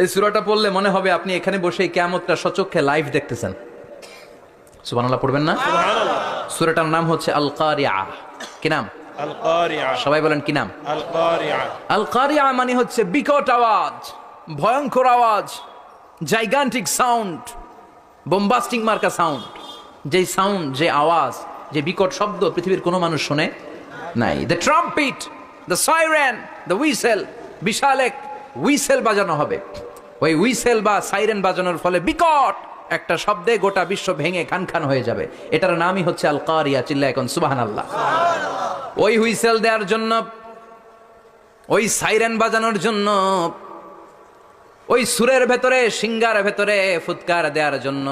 এই সুরাটা পড়লে মনে হবে আপনি এখানে বসে কেমতটা সচক্ষে লাইভ দেখতেছেন। সুবানাল্লাহ পড়বেন না? সুরাটার নাম হচ্ছে আল কারিয়া কি নাম? সবাই বলেন কি নাম? আল কারিয়া মানে হচ্ছে বিকট আওয়াজ ভয়ঙ্কর আওয়াজ জাইগান্টিক সাউন্ড বোম্বাস্টিং মার্কা সাউন্ড যে সাউন্ড যে আওয়াজ যে বিকট শব্দ পৃথিবীর কোনো মানুষ শোনে নাই। The trumpet the siren the whistle বিশাল এক হুইসেল বাজানো হবে। ওই উইসেল বা সাইরেন বাজানোর ফলে বিকট একটা শব্দে গোটা বিশ্ব ভেঙে খান খান হয়ে যাবে। এটার নামই হচ্ছে আল কারিয়া চিল্লা এখন সুবাহান আল্লাহ ওই হুইসেল দেওয়ার জন্য ওই সাইরেন বাজানোর জন্য ওই সুরের ভেতরে সিঙ্গার ভেতরে ফুৎকার দেওয়ার জন্য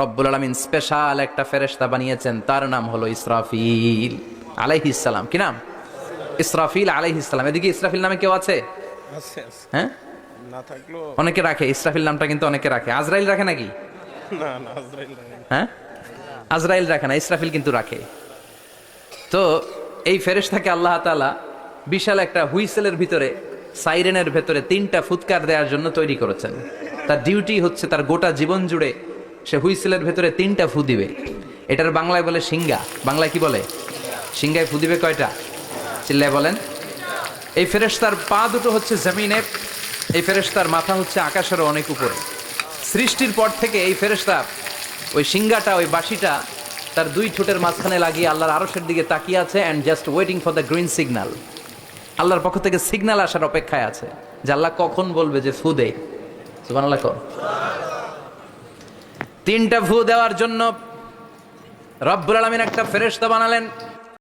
রব্বুল আলমিন স্পেশাল একটা ফেরেশতা বানিয়েছেন। তার নাম হলো ইসরাফিল আলাইহিসালাম কি নাম? ইসরাফিল আলাইহিসালাম এদিকে ইসরাফিল নামে কেউ আছে। হ্যাঁ? না থাকলেও অনেকে রাখে ইসরাফিল নামটা কিন্তু অনেকে রাখে। আজরাইল রাখে নাকি? না না আজরাইল হ্যাঁ? আজরাইল রাখে না ইসরাফিল কিন্তু রাখে। তো এই ফেরেশতাকে আল্লাহ তাআলা বিশাল একটা হুইসেলের ভিতরে সাইরেনের ভেতরে তিনটা ফুৎকার দেওয়ার জন্য তৈরি করেছেন। তার ডিউটি হচ্ছে তার গোটা জীবন জুড়ে সে হুইসেলের ভেতরে তিনটা ফু দিবে। এটার বাংলায় বলে সিঙ্গা বাংলায় কি বলে? সিঙ্গায় ফু দিবে কয়টা? চিল্লায় বলেন। এই ফেরেশতার পা দুটো হচ্ছে জমিনে এই ফেরেশতার মাথা হচ্ছে আকাশেরও অনেক উপরে। সৃষ্টির পর থেকে এই ফেরেশতা ওই সিঙ্গাটা ওই বাঁশিটা তার দুই ঠোঁটের মাঝখানে লাগিয়ে আল্লাহর আরশের দিকে তাকিয়ে আছে and just waiting for the green signal আল্লাহর পক্ষ থেকে সিগন্যাল আসার অপেক্ষায় আছে যে আল্লাহ কখন বলবে যে ফু দে। তিনটা ফু দেওয়ার জন্য রব্বুল আলমিন একটা ফেরেশতা বানালেন।